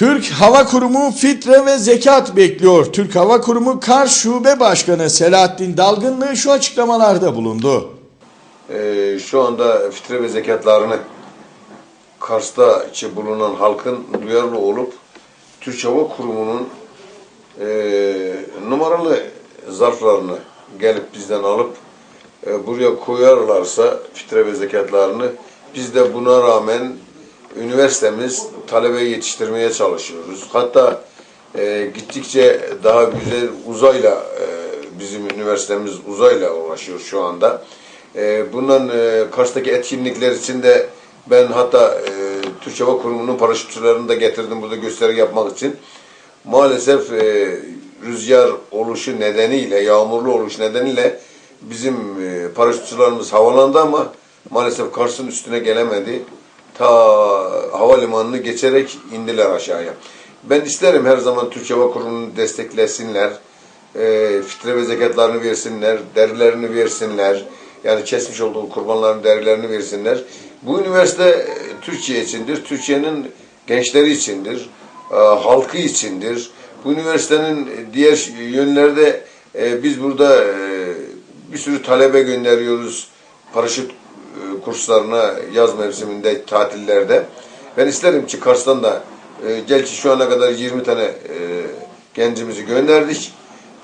Türk Hava Kurumu fitre ve zekat bekliyor. Türk Hava Kurumu Kars Şube Başkanı Selahattin Dalgınlı şu açıklamalarda bulundu. Ee, şu anda fitre ve zekatlarını Kars'ta bulunan halkın duyarlı olup Türk Hava Kurumu'nun e, numaralı zarflarını gelip bizden alıp e, buraya koyarlarsa fitre ve zekatlarını biz de buna rağmen üniversitemiz talebe yetiştirmeye çalışıyoruz. Hatta e, gittikçe daha güzel uzayla e, bizim üniversitemiz uzayla uğraşıyor şu anda. E, bundan e, Kars'taki etkinlikler için de ben hatta e, Türk Hava Kurumu'nun paraşütçülerini de getirdim burada gösteri yapmak için. Maalesef e, rüzgar oluşu nedeniyle, yağmurlu oluş nedeniyle bizim e, paraşütçülerimiz havalandı ama maalesef Kars'ın üstüne gelemedi. Ta havalimanını geçerek indiler aşağıya. Ben isterim her zaman Türk Hava Kurumu'nu desteklesinler. E, fitre ve zekatlarını versinler, derilerini versinler. Yani kesmiş olduğu kurbanların derilerini versinler. Bu üniversite e, Türkiye içindir, Türkiye'nin gençleri içindir, e, halkı içindir. Bu üniversitenin diğer yönlerde e, biz burada e, bir sürü talebe gönderiyoruz paraşüt e, kurslarına yaz mevsiminde, tatillerde. Ben isterim ki Kars'tan da e, gerçi şu ana kadar 20 tane e, gencimizi gönderdik.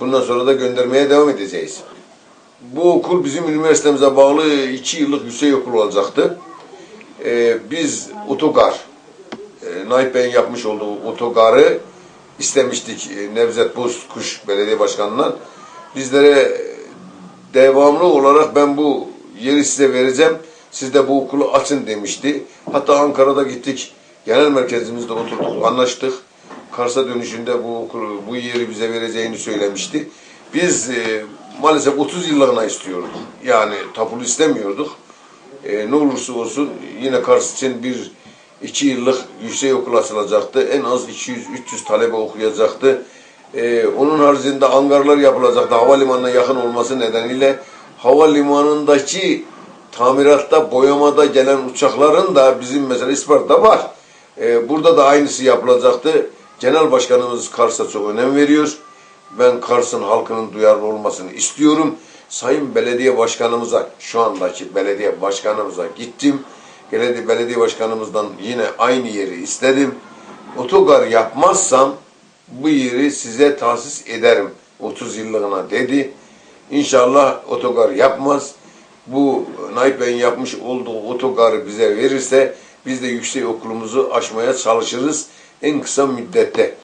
Bundan sonra da göndermeye devam edeceğiz. Bu okul bizim üniversitemize bağlı iki yıllık yüksek okul olacaktı. Ee, biz otogar, e, Naip Bey'in yapmış olduğu otogarı istemiştik e, Nevzat Bozkuş Belediye Başkanı'ndan. Bizlere e, devamlı olarak ben bu yeri size vereceğim. Siz de bu okulu açın demişti. Hatta Ankara'da gittik. Genel merkezimizde oturduk, anlaştık. Kars'a dönüşünde bu okulu, bu yeri bize vereceğini söylemişti. Biz e, maalesef 30 yıllığına istiyorduk. Yani tapulu istemiyorduk. E, ne olursa olsun yine Kars için bir iki yıllık yüksek okul açılacaktı. En az 200-300 talebe okuyacaktı. E, onun haricinde angarlar yapılacaktı. Havalimanına yakın olması nedeniyle havalimanındaki tamiratta, boyamada gelen uçakların da bizim mesela Isparta'da var. E, burada da aynısı yapılacaktı. Genel Başkanımız Kars'a çok önem veriyor. Ben Kars'ın halkının duyarlı olmasını istiyorum. Sayın Belediye Başkanımıza, şu andaki belediye başkanımıza gittim. Belediye, belediye başkanımızdan yine aynı yeri istedim. Otogar yapmazsam bu yeri size tahsis ederim 30 yıllığına dedi. İnşallah otogar yapmaz. Bu Naip Bey'in yapmış olduğu otogarı bize verirse biz de yüksek okulumuzu açmaya çalışırız en kısa müddette.